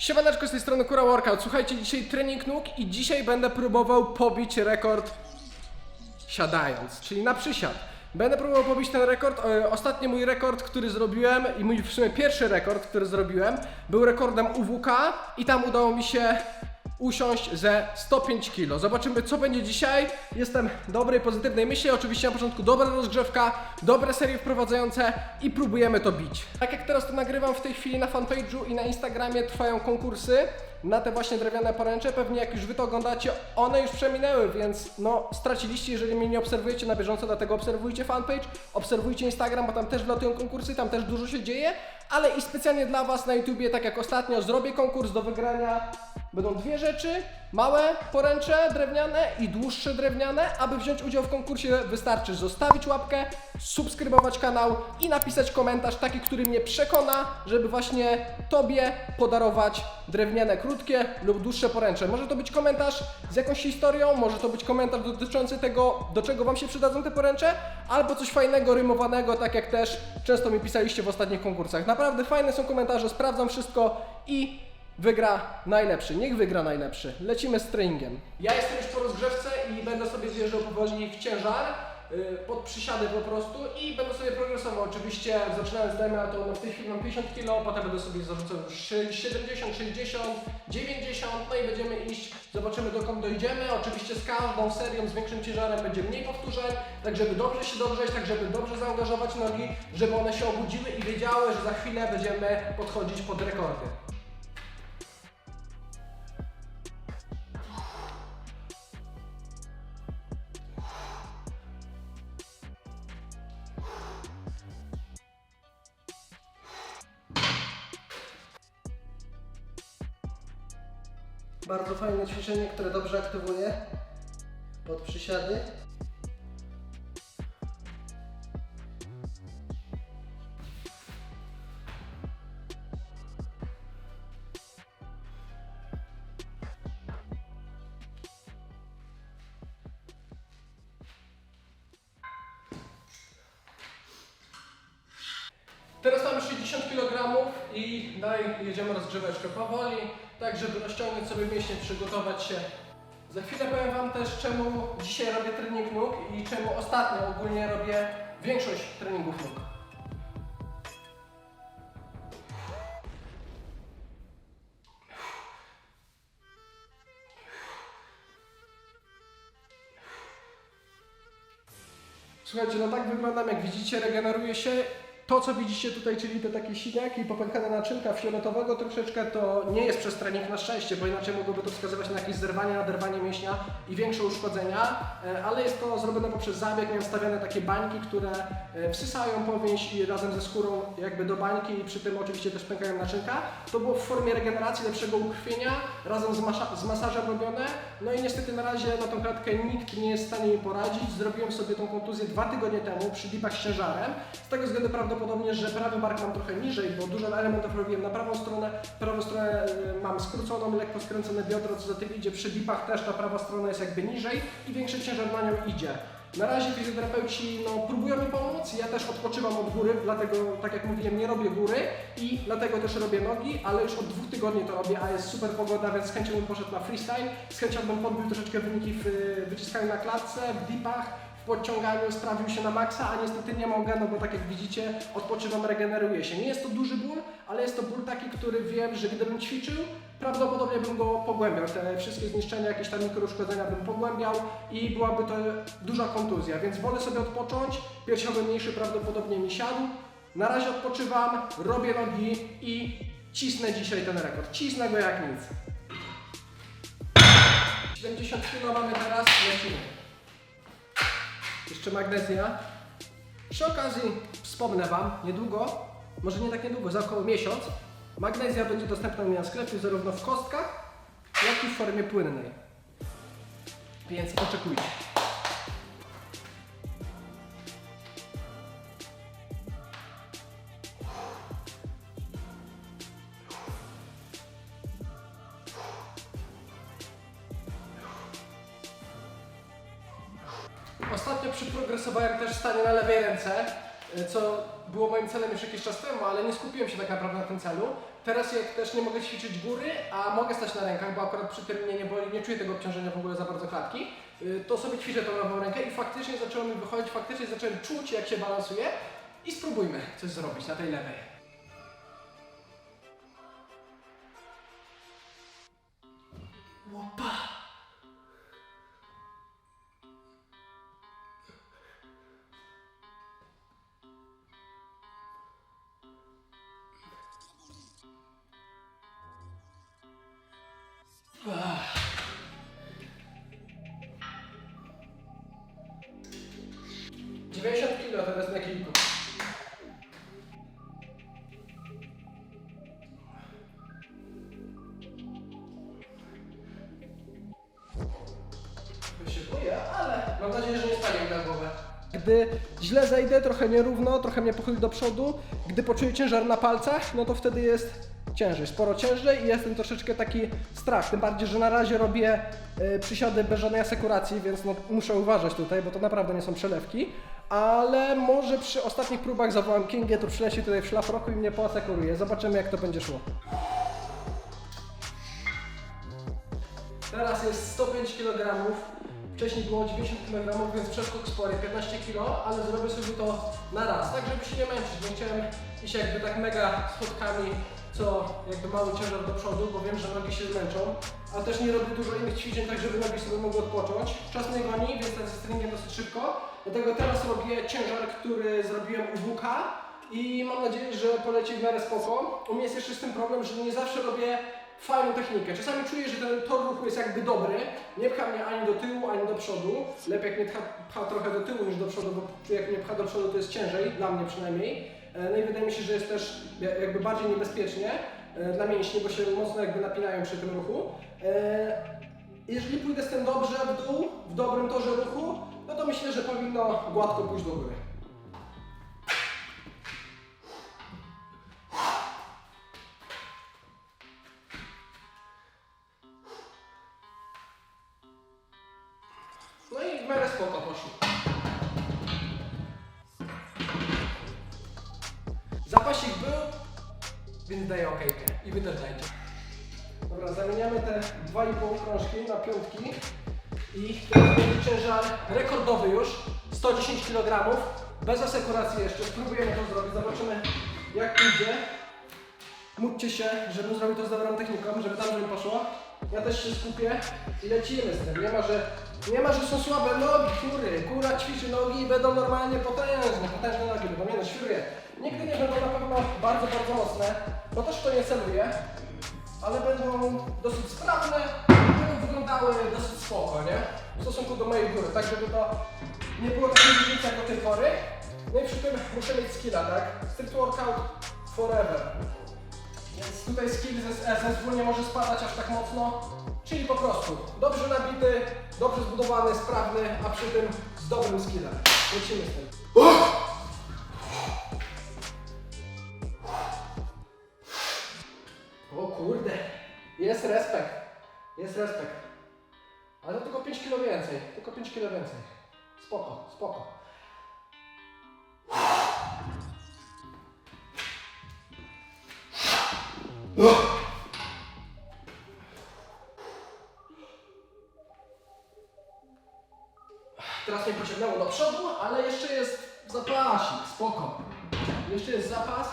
Siemaneczko z tej strony Kura Workout. Słuchajcie, dzisiaj trening nóg i dzisiaj będę próbował pobić rekord siadając, czyli na przysiad. Będę próbował pobić ten rekord. E, Ostatni mój rekord, który zrobiłem i mój w sumie pierwszy rekord, który zrobiłem, był rekordem UWK i tam udało mi się usiąść ze 105 kg. Zobaczymy co będzie dzisiaj. Jestem dobrej, pozytywnej myśli. Oczywiście na początku dobra rozgrzewka, dobre serie wprowadzające i próbujemy to bić. Tak jak teraz to nagrywam w tej chwili na fanpage'u i na Instagramie trwają konkursy na te właśnie drewniane poręcze. Pewnie jak już wy to oglądacie, one już przeminęły, więc no straciliście, jeżeli mnie nie obserwujecie na bieżąco, dlatego obserwujcie fanpage, obserwujcie Instagram, bo tam też wlatują konkursy, tam też dużo się dzieje, ale i specjalnie dla was na YouTubie, tak jak ostatnio, zrobię konkurs do wygrania. Będą dwie rzeczy, małe poręcze drewniane i dłuższe drewniane. Aby wziąć udział w konkursie wystarczy zostawić łapkę, subskrybować kanał i napisać komentarz taki, który mnie przekona, żeby właśnie Tobie podarować drewniane krótkie lub dłuższe poręcze. Może to być komentarz z jakąś historią, może to być komentarz dotyczący tego, do czego Wam się przydadzą te poręcze, albo coś fajnego, rymowanego, tak jak też często mi pisaliście w ostatnich konkursach. Naprawdę fajne są komentarze, sprawdzam wszystko i wygra najlepszy. Niech wygra najlepszy. Lecimy z treningiem. Ja jestem już po rozgrzewce i będę sobie zjeżdżał powoli w ciężar. y, Pod przysiady po prostu i będę sobie progresował. Oczywiście zaczynając dajmy na to no w tej chwili mam 50 kg, potem będę sobie zarzucał już szy- 70, 60, 90, no i będziemy iść, zobaczymy dokąd dojdziemy. Oczywiście z każdą serią, z większym ciężarem będzie mniej powtórzeń, tak żeby dobrze się dogrzeć, tak żeby dobrze zaangażować nogi, żeby one się obudziły i wiedziały, że za chwilę będziemy podchodzić pod rekordy. Fajne ćwiczenie, które dobrze aktywuje pod przysiady. Teraz mamy 60 kg i dalej jedziemy rozgrzeweczkę powoli, tak żeby rozciągnąć sobie mięśnie, przygotować się. Za chwilę powiem Wam też czemu dzisiaj robię trening nóg i czemu ostatnio ogólnie robię większość treningów nóg. Słuchajcie, no tak wyglądam, jak widzicie, regeneruje się. To, co widzicie tutaj, czyli te takie siniaki i popękane naczynka fioletowego troszeczkę, to nie jest przez na szczęście, bo inaczej mogłoby to wskazywać na jakieś zerwanie, naderwanie mięśnia i większe uszkodzenia, e, ale jest to zrobione poprzez zabieg. Miałem stawiane takie bańki, które e, wsysają powięź i razem ze skórą jakby do bańki i przy tym oczywiście też pękają naczynka. To było w formie regeneracji, lepszego ukrwienia, razem z, masa- z masażem robione. No i niestety na razie na tą klatkę nikt nie jest w stanie mi poradzić. Zrobiłem sobie tą kontuzję dwa tygodnie temu przy dipach z ciężarem. Z tego względu prawdopodobnie, że prawy bark mam trochę niżej, bo dużo elementów robiłem na prawą stronę. Prawą stronę e, mam skróconą, lekko skręcone biodro, co za tym idzie. Przy dipach też ta prawa strona jest jakby niżej i większy ciężar na nią idzie. Na razie fizjoterapeuci no, próbują mi pomóc, ja też odpoczywam od góry, dlatego tak jak mówiłem nie robię góry i dlatego też robię nogi, ale już od dwóch tygodni to robię, a jest super pogoda, więc z chęcią bym poszedł na freestyle, z chęcią bym podbił troszeczkę wyniki w y, wyciskaniu na klatce, w dipach, podciąganiu, sprawdził się na maksa, a niestety nie mogę, no bo tak jak widzicie odpoczywam, regeneruję się. Nie jest to duży ból, ale jest to ból taki, który wiem, że gdybym ćwiczył, prawdopodobnie bym go pogłębiał. Te wszystkie zniszczenia, jakieś tam mikrouszkodzenia bym pogłębiał i byłaby to duża kontuzja, więc wolę sobie odpocząć. Piersiowy mniejszy prawdopodobnie mi siadł. Na razie odpoczywam, robię nogi i cisnę dzisiaj ten rekord. Cisnę go jak nic. 70 kg mamy teraz, lecimy. Jeszcze magnezja. Przy okazji wspomnę Wam, niedługo, może nie tak niedługo, za około miesiąc, magnezja będzie dostępna na sklepie zarówno w kostkach, jak i w formie płynnej. Więc oczekujcie. Stanie na lewej ręce, y, co było moim celem już jakiś czas temu, ale nie skupiłem się tak naprawdę na tym celu. Teraz jak też nie mogę ćwiczyć góry, a mogę stać na rękach, bo akurat przy tym mnie nie boli, nie czuję tego obciążenia w ogóle za bardzo klatki, y, to sobie ćwiczę tą lewą rękę i faktycznie zaczęło mi wychodzić, faktycznie zacząłem czuć jak się balansuje i spróbujmy coś zrobić na tej lewej. Mam nadzieję, że nie spadnie na głowę. Gdy źle zejdę, trochę nierówno, trochę mnie pochyli do przodu, gdy poczuję ciężar na palcach, no to wtedy jest ciężej, sporo ciężej i jest ten troszeczkę taki strach. Tym bardziej, że na razie robię y, przysiady bez żadnej asekuracji, więc no, muszę uważać tutaj, bo to naprawdę nie są przelewki. Ale może przy ostatnich próbach zawołam Kingę, to przyleci tutaj w szlafroku i mnie poasekuruje. Zobaczymy jak to będzie szło. Teraz jest 105 kg. Wcześniej było 90 kg, więc przeskok spory, 15 kg, ale zrobię sobie to na raz, tak żeby się nie męczyć. Nie chciałem iść jakby tak mega schodkami, co jakby mały ciężar do przodu, bo wiem, że nogi się zmęczą. A też nie robię dużo innych ćwiczeń, tak żeby nogi sobie mogły odpocząć. Czas mnie goni, więc ten z treningiem dosyć szybko. Dlatego teraz robię ciężar, który zrobiłem u WK i mam nadzieję, że poleci w miarę spoko. U mnie jest jeszcze z tym problem, że nie zawsze robię fajną technikę. Czasami czuję, że ten tor ruchu jest jakby dobry, nie pcha mnie ani do tyłu, ani do przodu. Lepiej jak mnie pcha, pcha trochę do tyłu niż do przodu, bo jak mnie pcha do przodu to jest ciężej, dla mnie przynajmniej. E, No i wydaje mi się, że jest też ja- jakby bardziej niebezpiecznie e, dla mięśni, bo się mocno jakby napinają przy tym ruchu. E, Jeżeli pójdę z tym dobrze w dół, w dobrym torze ruchu, no to myślę, że powinno gładko pójść do góry. Zapasik był, więc daję okejkę. I wy też dajcie. Dobra, zamieniamy te 2,5 krążki na piątki. I teraz będzie ciężar rekordowy już, 110 kg. Bez asekuracji jeszcze, spróbujemy to zrobić, zobaczymy jak pójdzie. Módlcie się, żebym zrobił to z dobrą techniką, żeby dobrze mi poszło. Ja też się skupię i lecimy z tym. Nie ma, że, nie ma, że są słabe nogi, kury. Kura ćwiczy nogi i będą normalnie potężne, potężne nogi będą. Nie no, świruję. Nigdy nie będą na pewno bardzo, bardzo mocne, bo też to nie celuję, ale będą dosyć sprawne będą wyglądały dosyć spoko, nie? W stosunku do mojej góry, tak żeby to nie było takiej różnicy jak do tej pory. No i przy tym muszę mieć skilla, tak? Street workout forever. Więc tutaj skill ze SSW nie może spadać aż tak mocno. Czyli po prostu dobrze nabity, dobrze zbudowany, sprawny, a przy tym z dobrym skillem. Lecimy z tym. O kurde, jest respekt. Jest respekt. Ale to tylko 5 kg więcej. Tylko 5 kg więcej. Spoko, spoko. Przodu, ale jeszcze jest zapasik, spoko. Jeszcze jest zapas.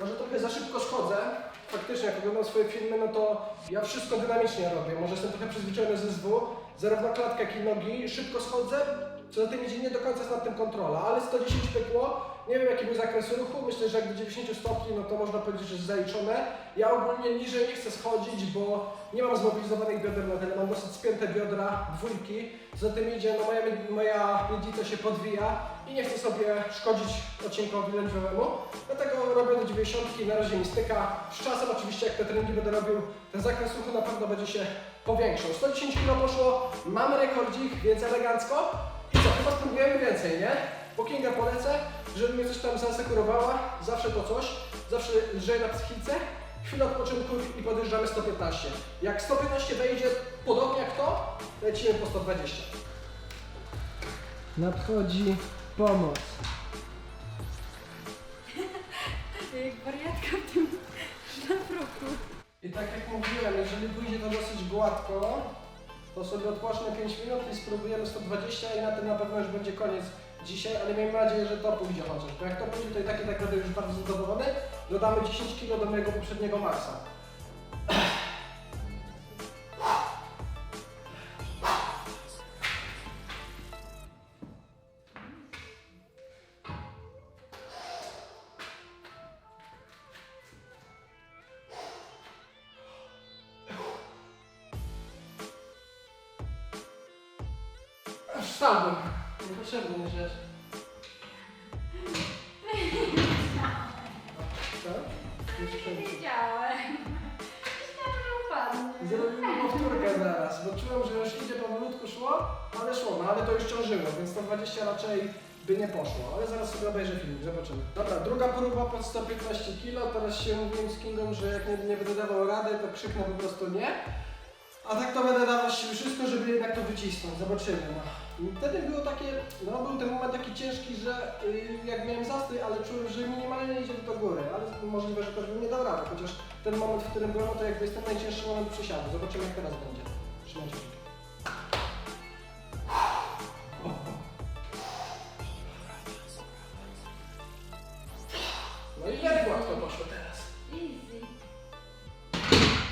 Może trochę za szybko schodzę. Faktycznie, jak oglądam swoje filmy, no to ja wszystko dynamicznie robię. Może jestem trochę przyzwyczajony z SW. Zarówno klatka, jak i nogi. Szybko schodzę. Co za tym idzie, nie do końca jest nad tym kontrola, ale 110 pykło. Nie wiem jaki był zakres ruchu. Myślę, że jak do 90 stopni, no to można powiedzieć, że jest zaliczone. Ja ogólnie niżej nie chcę schodzić, bo nie mam zmobilizowanych bioder na tyle. Mam dosyć spięte biodra, dwójki. Co za tym idzie, no moja, moja miednica się podwija i nie chcę sobie szkodzić odcinkowi lędźwiowemu. Dlatego robię do 90, na razie mi styka. Z czasem oczywiście jak te treningi będę robił, ten zakres ruchu na pewno będzie się powiększał. 110 kg poszło, mamy rekordzik, więc elegancko. I co, chyba spróbujemy więcej, nie? Po Kinga polecę, żeby mnie coś tam zaasekurowała, zawsze to coś, zawsze lżej na psychice. Chwilę odpoczynku i podjeżdżamy 115. Jak 115 wejdzie podobnie jak to, lecimy po 120. Nadchodzi pomoc. Jak wariatka w tym szlafroku. I tak jak mówiłem, jeżeli pójdzie to dosyć gładko, to sobie odpocznę 5 minut i spróbujemy 120 i na tym na pewno już będzie koniec dzisiaj, ale miejmy nadzieję, że to pójdzie chociaż, bo jak to pójdzie, to i tak i tak będę już bardzo zadowolony. Dodamy 10 kg do mojego poprzedniego maksa. Wstałbym. Niepotrzebny rzecz. Co? Nie słyszałem cię. Wiedziałem. Myślałam, że upadnę. Zrobimy powtórkę zaraz, bo czułem, że już idzie powolutku szło, ale szło, no ale to już ciążyło, więc 120 raczej by nie poszło, ale zaraz sobie obejrzę film, zobaczymy. Dobra, druga próba pod 115 kg, teraz się mówiłem z Kingą, że jak nie, nie będę dawał rady, to krzyknę po prostu nie. A tak to będę dawał siły wszystko, żeby jednak to wycisnąć, zobaczymy. No. Wtedy było takie, no był ten moment taki ciężki, że y, jak miałem zastrój, ale czułem, że minimalnie idzie do góry, ale możliwe, że też bym nie dał rady, chociaż ten moment, w którym byłem, to jakby jest ten najcięższy moment przysiadu. Zobaczymy jak teraz będzie. Trzymajcie kciuki. No i jak łatwo poszło teraz. Easy.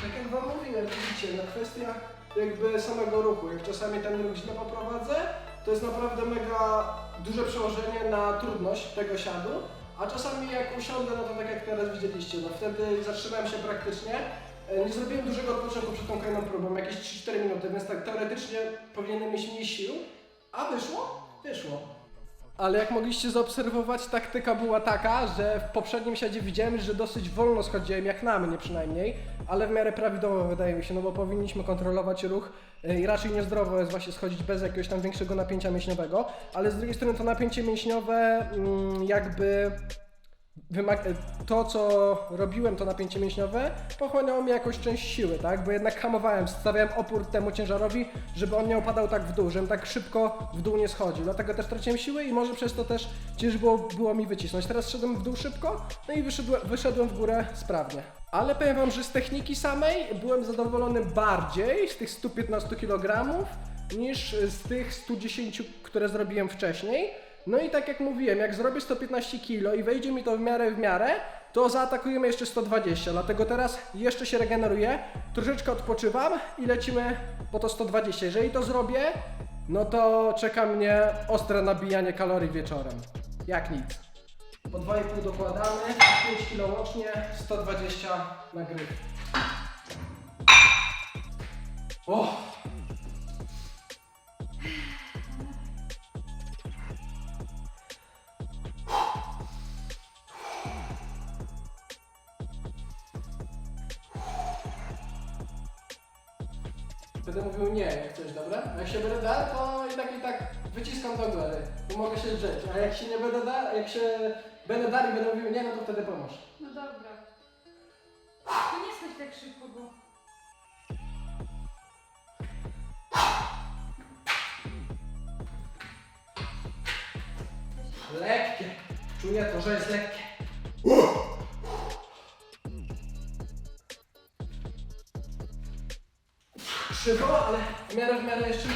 Tak jak wam mówiłem, widzicie, no kwestia jakby samego ruchu. Jak czasami ten ruch źle poprowadzę, to jest naprawdę mega duże przełożenie na trudność tego siadu. A czasami jak usiądę, no to tak jak teraz widzieliście, no wtedy zatrzymałem się praktycznie. E, Nie zrobiłem dużego odpoczynku przed tą kolejną próbą, jakieś 3-4 minuty, więc tak teoretycznie powinienem mieć mniej sił. A wyszło? Wyszło. Ale jak mogliście zaobserwować, taktyka była taka, że w poprzednim siadzie widziałem, że dosyć wolno schodziłem, jak na mnie przynajmniej, ale w miarę prawidłowo wydaje mi się, no bo powinniśmy kontrolować ruch y, i raczej niezdrowo jest właśnie schodzić bez jakiegoś tam większego napięcia mięśniowego, ale z drugiej strony to napięcie mięśniowe mm, jakby e, to, co robiłem, to napięcie mięśniowe, pochłaniało mi jakąś część siły, tak? Bo jednak hamowałem, stawiałem opór temu ciężarowi, żeby on nie opadał tak w dół, żebym tak szybko w dół nie schodził. Dlatego też traciłem siły i może przez to też ciężko było, było mi wycisnąć. Teraz szedłem w dół szybko, no i wyszedłem, wyszedłem w górę sprawnie. Ale powiem wam, że z techniki samej byłem zadowolony bardziej z tych 115 kg niż z tych 110, które zrobiłem wcześniej. No i tak jak mówiłem, jak zrobię 115 kg i wejdzie mi to w miarę w miarę, to zaatakujemy jeszcze 120, dlatego teraz jeszcze się regeneruję, troszeczkę odpoczywam i lecimy po to 120. Jeżeli to zrobię, no to czeka mnie ostre nabijanie kalorii wieczorem. Jak nic. Po 2,5 dokładamy, 5 kg łącznie, 120 nagryw. O! Będę mówił nie, jak coś, dobra? A jak się będę da, to i tak i tak wyciskam do góry, bo mogę się drzeć. A jak się nie będę da, jak się będę dał i będę mówił nie, no to wtedy pomóż. Krzywo, ale w miarę w miarę jeszcze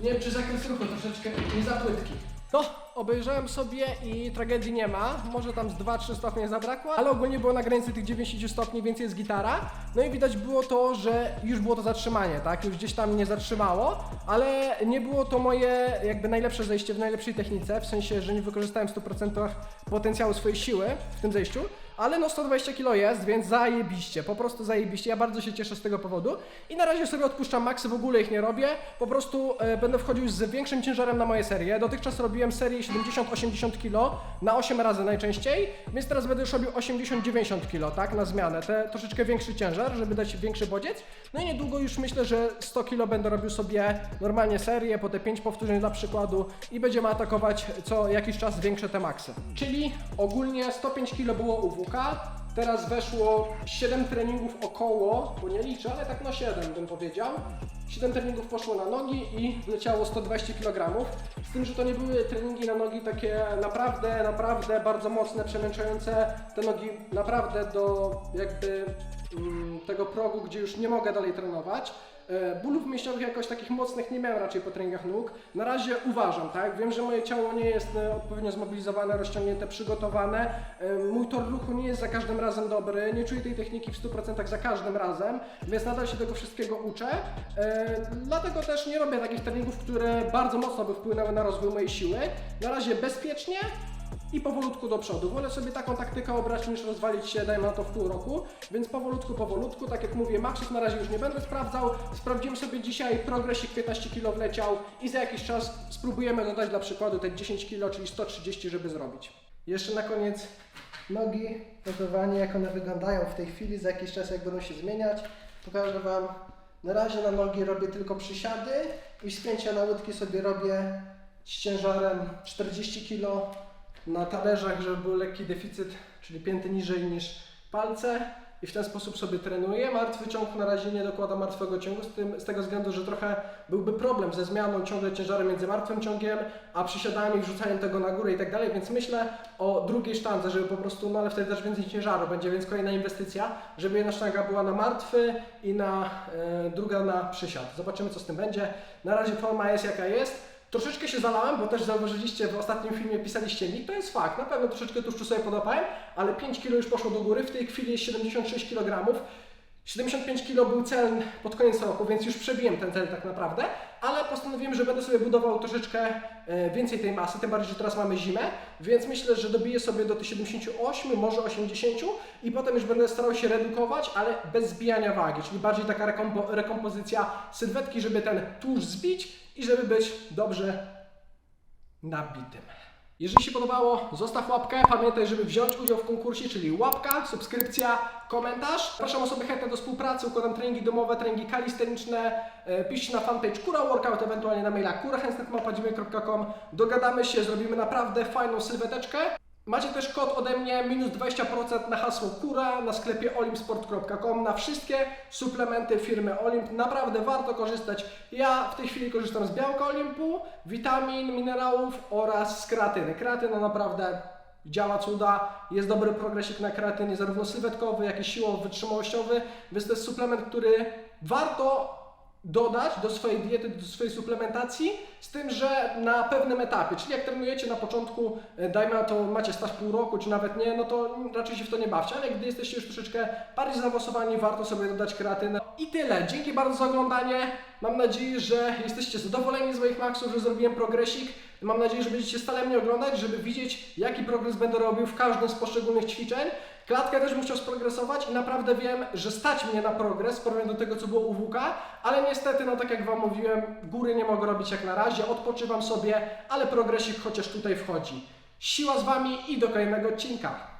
nie wiem czy zakres ruchu troszeczkę nie za płytki. No, obejrzałem sobie i tragedii nie ma. Może tam z 2-3 stopnie zabrakło, ale ogólnie było na granicy tych 90 stopni, więc jest gitara. No i widać było to, że już było to zatrzymanie, tak? Już gdzieś tam nie zatrzymało, ale nie było to moje jakby najlepsze zejście w najlepszej technice, w sensie, że nie wykorzystałem w 100% potencjału swojej siły w tym zejściu. Ale no 120 kg jest, więc zajebiście, po prostu zajebiście. Ja bardzo się cieszę z tego powodu. I na razie sobie odpuszczam maksy, w ogóle ich nie robię. Po prostu e, będę wchodził z większym ciężarem na moje serie. Dotychczas robiłem serię 70-80 kg na 8 razy najczęściej, więc teraz będę już robił 80-90 kg, tak, na zmianę. Te troszeczkę większy ciężar, żeby dać większy bodziec. No i niedługo już myślę, że 100 kg będę robił sobie normalnie serię, po te 5 powtórzeń dla przykładu i będziemy atakować co jakiś czas większe te maksy. Czyli ogólnie 105 kg było u Teraz weszło 7 treningów około, bo nie liczę, ale tak no 7 bym powiedział. 7 treningów poszło na nogi i wleciało 120 kg. Z tym, że to nie były treningi na nogi takie naprawdę, naprawdę bardzo mocne, przemęczające te nogi naprawdę do jakby mm, tego progu, gdzie już nie mogę dalej trenować. E, Bólów mięśniowych jakoś takich mocnych nie miałem raczej po treningach nóg. Na razie uważam, tak? Wiem, że moje ciało nie jest e, odpowiednio zmobilizowane, rozciągnięte, przygotowane. E, Mój tor ruchu nie jest za każdym razem dobry, nie czuję tej techniki w 100% za każdym razem, więc nadal się tego wszystkiego uczę. Dlatego też nie robię takich treningów, które bardzo mocno by wpłynęły na rozwój mojej siły. Na razie bezpiecznie, i powolutku do przodu. Wolę sobie taką taktykę obrać niż rozwalić się, dajmy na to w pół roku, więc powolutku, powolutku, tak jak mówię, maksów na razie już nie będę sprawdzał. Sprawdzimy sobie dzisiaj progresik 15 kg wleciał i za jakiś czas spróbujemy dodać dla przykładu te 10 kg, czyli 130, żeby zrobić. Jeszcze na koniec nogi, notowanie, jak one wyglądają w tej chwili, za jakiś czas jak będą się zmieniać. Pokażę Wam, na razie na nogi robię tylko przysiady i spięcia na łydki sobie robię z ciężarem 40 kg na talerzach, żeby był lekki deficyt, czyli pięty niżej niż palce i w ten sposób sobie trenuję. Martwy ciąg na razie nie dokłada martwego ciągu, z, tym, z tego względu, że trochę byłby problem ze zmianą ciągle ciężaru między martwym ciągiem, a przysiadami, wrzucaniem tego na górę i tak dalej, więc myślę o drugiej sztandze, żeby po prostu, no ale wtedy też więcej ciężaru będzie, więc kolejna inwestycja, żeby jedna sztanga była na martwy i na e, druga na przysiad. Zobaczymy co z tym będzie. Na razie forma jest jaka jest. Troszeczkę się zalałem, bo też zauważyliście w ostatnim filmie pisaliście mi, to jest fakt, na pewno troszeczkę tłuszczu sobie podopałem, ale 5 kg już poszło do góry, w tej chwili jest 76 kg. 75 kg był cel pod koniec roku, więc już przebiłem ten cel tak naprawdę, ale postanowiłem, że będę sobie budował troszeczkę e, więcej tej masy, tym bardziej, że teraz mamy zimę, więc myślę, że dobiję sobie do tych 78, może 80 i potem już będę starał się redukować, ale bez zbijania wagi, czyli bardziej taka rekompo, rekompozycja sylwetki, żeby ten tłuszcz zbić i żeby być dobrze nabitym. Jeżeli się podobało, zostaw łapkę. Pamiętaj, żeby wziąć udział w konkursie, czyli łapka, subskrypcja, komentarz. Zapraszam osoby chętne do współpracy, układam treningi domowe, treningi kalisteniczne. E, Piszcie na fanpage Kura Workout, ewentualnie na maila kurachęsnetmałpa.gmail.com. Dogadamy się, zrobimy naprawdę fajną sylweteczkę. Macie też kod ode mnie minus 20% na hasło KURA na sklepie olimsport.com na wszystkie suplementy firmy Olimp. Naprawdę warto korzystać. Ja w tej chwili korzystam z białka Olimpu, witamin, minerałów oraz z kreatyny. Kreatyna naprawdę działa cuda, jest dobry progresik na kreatynie, zarówno sylwetkowy, jak i siłowo wytrzymałościowy, więc to jest suplement, który warto dodać do swojej diety, do swojej suplementacji, z tym, że na pewnym etapie, czyli jak trenujecie na początku, e, dajmy to, macie staż pół roku, czy nawet nie, no to raczej się w to nie bawcie, ale gdy jesteście już troszeczkę bardziej zaawansowani, warto sobie dodać kreatynę. I tyle, dzięki bardzo za oglądanie, mam nadzieję, że jesteście zadowoleni z moich maksów, że zrobiłem progresik, mam nadzieję, że będziecie stale mnie oglądać, żeby widzieć, jaki progres będę robił w każdym z poszczególnych ćwiczeń. Klatkę też bym chciał sprogresować i naprawdę wiem, że stać mnie na progres w porównaniu do tego, co było u WK, ale niestety, no tak jak Wam mówiłem, góry nie mogę robić jak na razie, odpoczywam sobie, ale progresik chociaż tutaj wchodzi. Siła z Wami i do kolejnego odcinka.